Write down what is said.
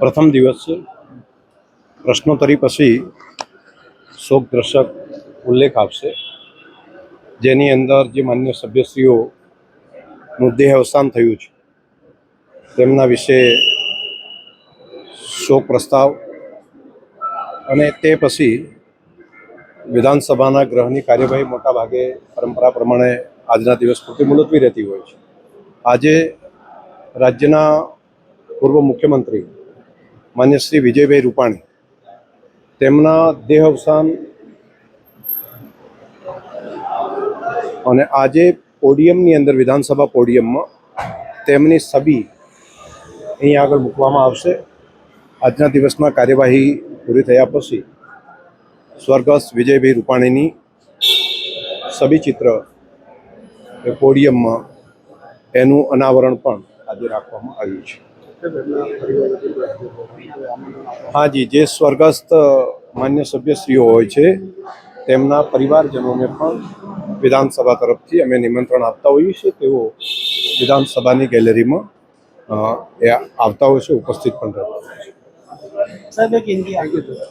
પ્રથમ દિવસ પ્રશ્નોત્તરી પછી શોક દર્શક ઉલ્લેખ આપશે. જેની અંદર જે માન્ય સભ્યશ્રીઓનું દેહ અવસાન થયું છે. તેમના વિશે શોક પ્રસ્તાવ અને તે પછી વિધાનસભાના ગ્રહની કાર્યવાહી મોટા ભાગે પરંપરા પ્રમાણે આજના દિવસ પૂરતી મુલતવી રહેતી હોય છે. આજે રાજ્યના પૂર્વ મુખ્યમંત્રી માન્ય શ્રી વિજયભાઈ રૂપાણી તેમના દેહ અવસાન અને આજે પોડિયમની અંદર વિધાનસભા પોડિયમમાં તેમની સબી અહીં આગળ મૂકવામાં આવશે. આજના દિવસમાં કાર્યવાહી પૂરી થયા પછી સ્વર્ગસ્થ વિજયભાઈ રૂપાણીની સબી ચિત્ર એ પોડિયમમાં એનું અનાવરણ પણ આજે રાખવામાં આવ્યું છે. હા હાજી જે સ્વર્ગસ્થ માન્ય સભ્યશ્રીઓ હોય છે, તેમના પરિવારજનોને પણ વિધાનસભા તરફથી અમે નિમંત્રણ આપતા હોઈએ છીએ. તેઓ વિધાનસભાની ગેલેરીમાં એ આવતા હોય છે, ઉપસ્થિત પણ રહેતા હોય છે.